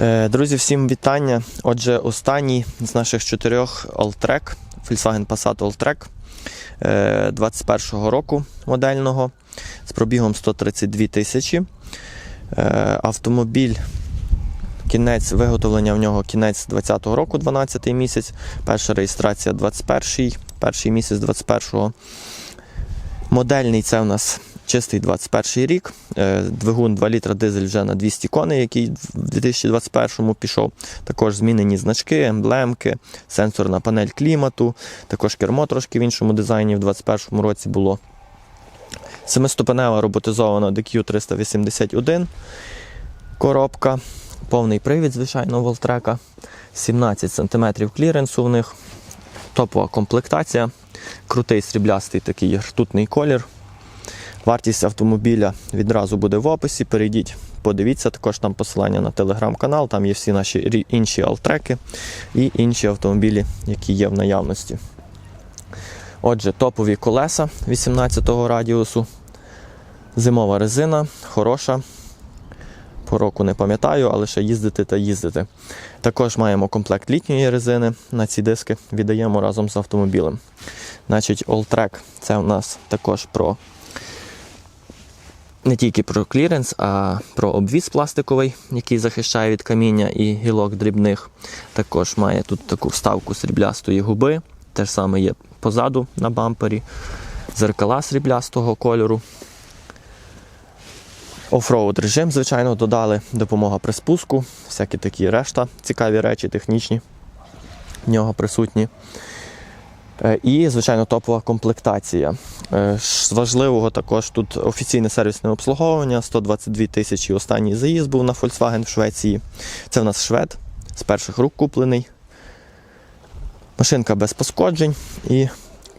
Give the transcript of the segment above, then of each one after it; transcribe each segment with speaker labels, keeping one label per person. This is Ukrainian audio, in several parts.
Speaker 1: Е, Друзі, всім вітання. Отже, останній з наших чотирьох Alltrack, Volkswagen Passat Alltrack е, 21-го року модельного з пробігом 132 тисячі. Е, Автомобіль, кінець виготовлення в нього кінець 20-го року, 12 місяць. Перша реєстрація 21-й, перший місяць 21-го. Модельний це у нас чистий 21 рік. Е, Двигун 2 літра дизель вже на 200 коней, який в 2021 пішов. Також змінені значки, емблемки, сенсорна панель клімату, також кермо трошки в іншому дизайні в 2021 році було. Семиступенева роботизована DQ381 коробка. Повний привід, звичайно, Волтрека. 17 см кліренсу в них. Топова комплектація. Крутий сріблястий такий ртутний колір. Вартість автомобіля відразу буде в описі. Перейдіть, подивіться також там посилання на телеграм-канал, там є всі наші інші алтреки і інші автомобілі, які є в наявності. Отже, топові колеса 18-го радіусу. Зимова резина, хороша. По року не пам'ятаю, але ще їздити та їздити. Також маємо комплект літньої резини на ці диски, віддаємо разом з автомобілем. Значить, Alltrack це у нас також про не тільки про кліренс, а про обвіз пластиковий, який захищає від каміння і гілок дрібних. Також має тут таку вставку сріблястої губи. Те ж саме є позаду на бампері. Зеркала сріблястого кольору. Офроуд режим, звичайно, додали, допомога при спуску, всякі такі решта, цікаві речі, технічні в нього присутні. Е, І, звичайно, топова комплектація. Е, важливого також тут офіційне сервісне обслуговування. 122 тисячі останній заїзд був на Volkswagen в Швеції. Це в нас швед з перших рук куплений. Машинка без пошкоджень і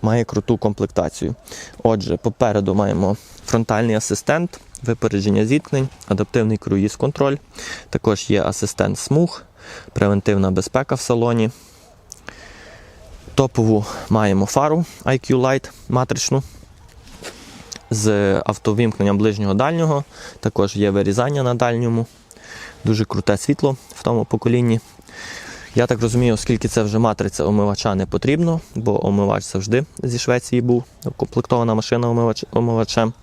Speaker 1: має круту комплектацію. Отже, попереду маємо фронтальний асистент, випередження зіткнень, адаптивний круїз-контроль. Також є асистент смуг, превентивна безпека в салоні. Топову маємо фару IQ Light матричну з автовімкненням ближнього дальнього. Також є вирізання на дальньому. Дуже круте світло в тому поколінні. Я так розумію, оскільки це вже матриця омивача не потрібно, бо омивач завжди зі Швеції був. Комплектована машина омивач, омивачем.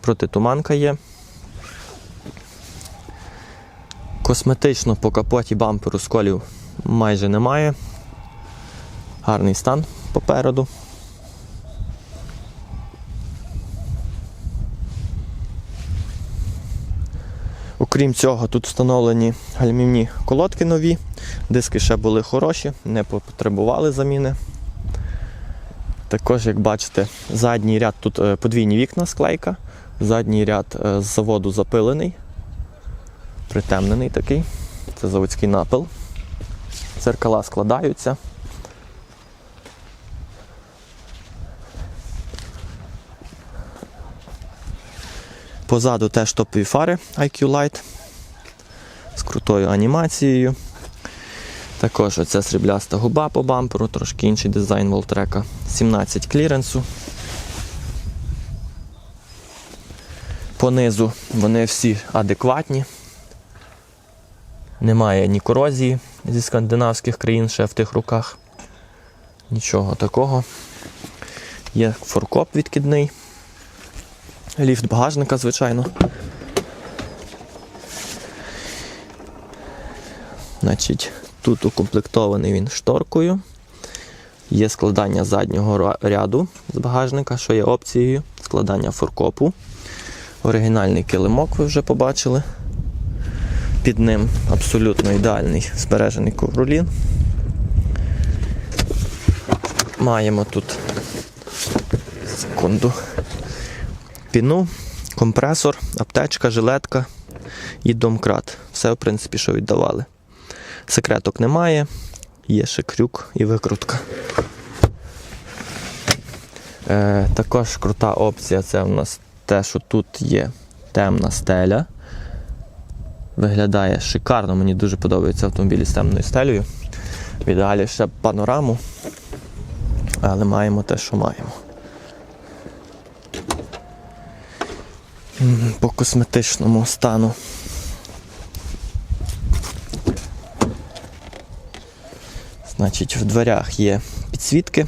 Speaker 1: Протитуманка є. Косметично по капоті бамперу сколів майже немає. Гарний стан попереду. Окрім цього, тут встановлені гальмівні колодки нові, диски ще були хороші, не потребували заміни. Також, як бачите, задній ряд тут е, подвійні вікна склейка, задній ряд е, з заводу запилений, притемнений такий. Це заводський напил. Зеркала складаються. Позаду теж топові фари IQ Light з крутою анімацією. Також оця срібляста губа по бамперу, трошки інший дизайн Волтрека. 17 кліренсу. Понизу вони всі адекватні. Немає ні корозії зі скандинавських країн ще в тих руках. Нічого такого. Є форкоп відкидний. Ліфт багажника, звичайно. Значить, тут укомплектований він шторкою. Є складання заднього ряду з багажника, що є опцією, складання форкопу. Оригінальний килимок ви вже побачили. Під ним абсолютно ідеальний збережений ковролін. Маємо тут секунду піну, компресор, аптечка, жилетка і домкрат. Все, в принципі, що віддавали. Секреток немає, є ще крюк і викрутка. Е, також крута опція це в нас те, що тут є темна стеля. Виглядає шикарно, мені дуже подобаються автомобілі з темною стелею. В ще панораму, але маємо те, що маємо. по косметичному стану. Значить, в дверях є підсвітки.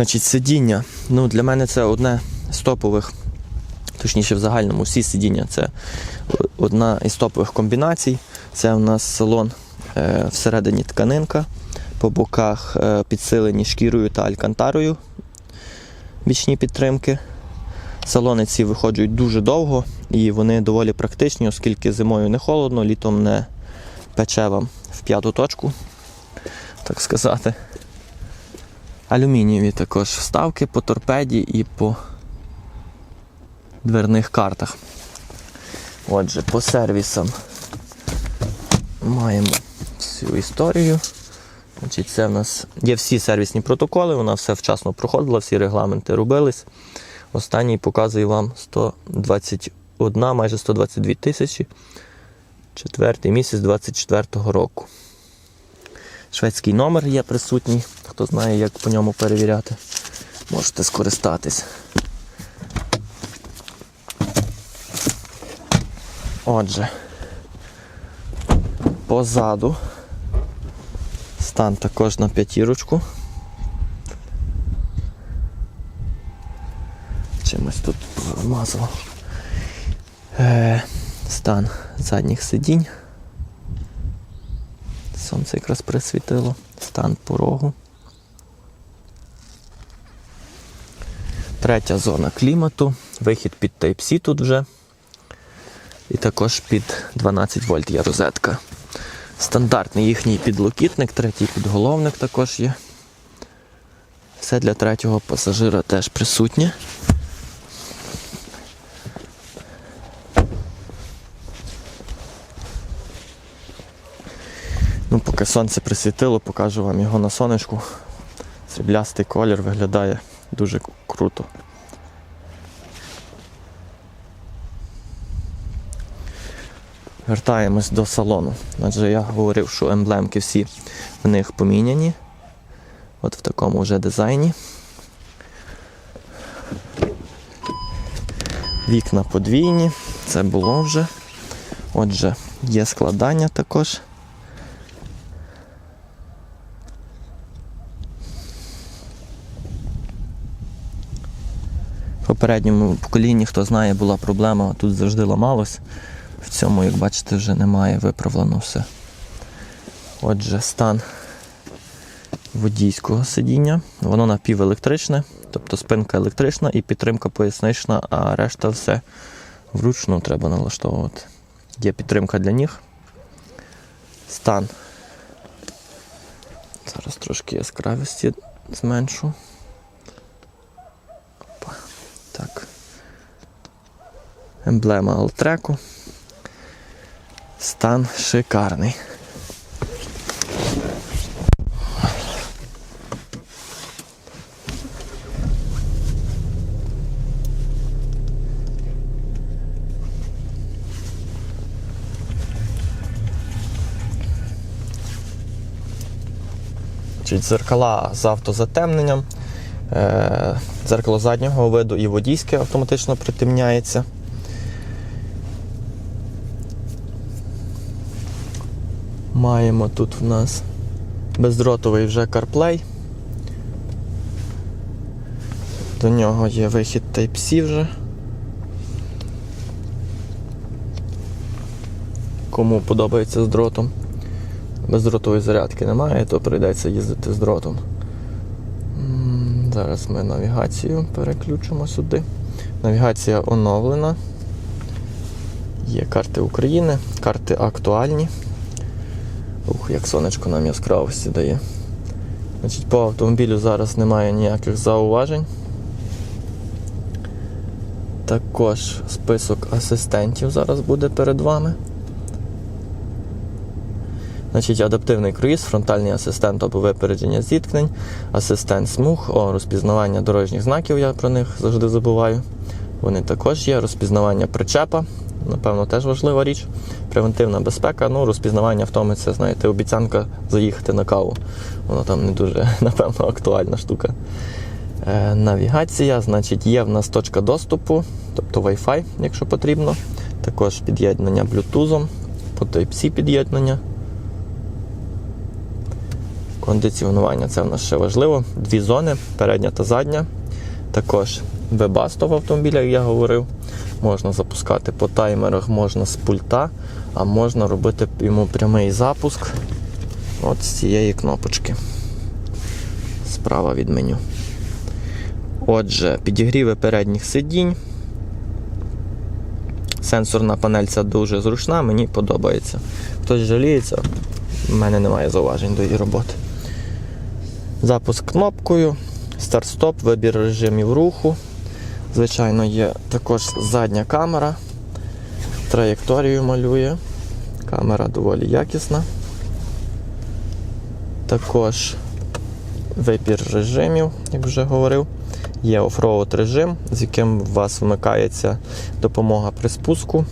Speaker 1: Значить, сидіння. Ну, для мене це одне з топових, точніше, в загальному всі сидіння це одна із топових комбінацій. Це у нас салон е, всередині тканинка, по боках е, підсилені шкірою та алькантарою бічні підтримки. Салони ці виходжують дуже довго і вони доволі практичні, оскільки зимою не холодно, літом не пече вам в п'яту точку, так сказати. Алюмінієві також вставки по торпеді і по дверних картах. Отже, по сервісам маємо всю історію. Значить, це в нас є всі сервісні протоколи, вона все вчасно проходила, всі регламенти робились. Останній показую вам 121, майже 122 тисячі. Четвертий місяць 24-го року. Шведський номер є присутній. Хто знає, як по ньому перевіряти, можете скористатись. Отже, позаду стан також на п'ятірочку. Чимось тут вмазало. Е, стан задніх сидінь. Сонце якраз присвітило. Стан порогу. Третя зона клімату. Вихід під Type-C тут вже. І також під 12 вольт є розетка. Стандартний їхній підлокітник, третій підголовник також є. Все для третього пасажира теж присутнє. Поки сонце присвітило, покажу вам його на сонечку. Сріблястий колір виглядає дуже круто. Вертаємось до салону. Адже я говорив, що емблемки всі в них поміняні. От в такому вже дизайні. Вікна подвійні, це було вже. Отже, є складання також. Попередньому поколінні, хто знає, була проблема, тут завжди ламалось. В цьому, як бачите, вже немає виправлено все. Отже, стан водійського сидіння. Воно напівелектричне, тобто спинка електрична і підтримка пояснична, а решта все вручну треба налаштовувати. Є підтримка для ніг. Стан. Зараз трошки яскравості зменшу. Так. Емблема Алтреку. Стан шикарний. Дзеркала з автозатемненням, дзеркало заднього виду і водійське автоматично притемняється. Маємо тут в нас бездротовий вже CarPlay. До нього є вихід Type-C вже. Кому подобається з дротом. Бездротової зарядки немає, то прийдеться їздити з дротом. Зараз ми навігацію переключимо сюди. Навігація оновлена. Є карти України, карти актуальні. Ух, як сонечко нам яскравості дає. Значить, По автомобілю зараз немає ніяких зауважень. Також список асистентів зараз буде перед вами. Значить, адаптивний круїз, фронтальний асистент або випередження зіткнень, асистент смуг, о, розпізнавання дорожніх знаків, я про них завжди забуваю. Вони також є, розпізнавання причепа, напевно, теж важлива річ. Превентивна безпека, ну, розпізнавання втоми, це, знаєте, обіцянка заїхати на каву. Воно там не дуже, напевно, актуальна штука. Е, навігація, значить, є в нас точка доступу, тобто Wi-Fi, якщо потрібно. Також під'єднання Bluetooth, по Type-C під'єднання. Кондиціонування це в нас ще важливо. Дві зони, передня та задня. Також вебасто в автомобілях, як я говорив. Можна запускати по таймерах, можна з пульта, а можна робити йому прямий запуск от з цієї кнопочки. Справа від меню. Отже, підігріви передніх сидінь. Сенсорна панель ця дуже зручна, мені подобається. Хтось жаліється, в мене немає зауважень до її роботи. Запуск кнопкою, старт-стоп, вибір режимів руху. Звичайно, є також задня камера. Траєкторію малює. Камера доволі якісна. Також вибір режимів, як вже говорив. Є офроуд режим, з яким у вас вмикається допомога при спуску.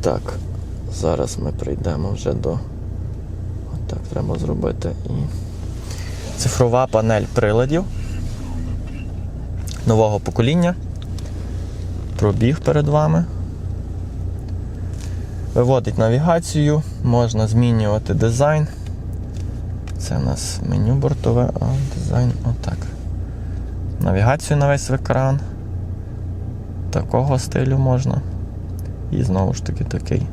Speaker 1: Так, зараз ми прийдемо вже до. Отак треба зробити. І цифрова панель приладів нового покоління. Пробіг перед вами. Виводить навігацію, можна змінювати дизайн. Це у нас меню бортове, а дизайн отак. Навігацію на весь екран. Такого стилю можна. І знову ж таки такий.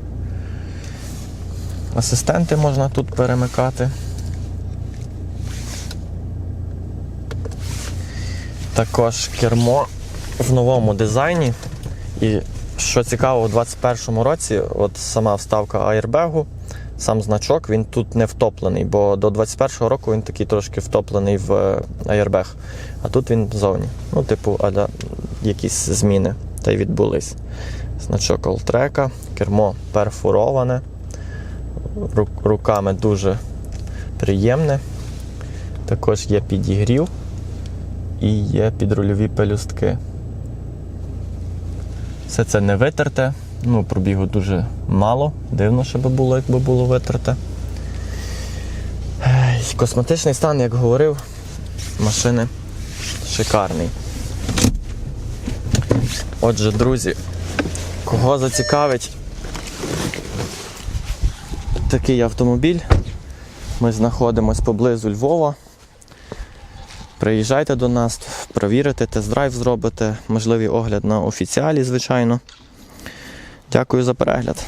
Speaker 1: Асистенти можна тут перемикати. Також кермо в новому дизайні. І що цікаво, у 2021 році от сама вставка аєрбегу, сам значок, він тут не втоплений, бо до 2021 року він такий трошки втоплений в е, аєрбег. А тут він ззовні. Ну, типу, аля якісь зміни та й відбулись. Значок Олтрека, кермо перфороване, ру- руками дуже приємне. Також є підігрів і є підрульові пелюстки. Все це не витерте, ну, пробігу дуже мало. Дивно, що би було, якби було витерте. Косметичний стан, як говорив, машини шикарний. Отже, друзі, кого зацікавить такий автомобіль, ми знаходимося поблизу Львова. Приїжджайте до нас, провірите, тест-драйв зробите, можливий огляд на офіціалі, звичайно. Дякую за перегляд.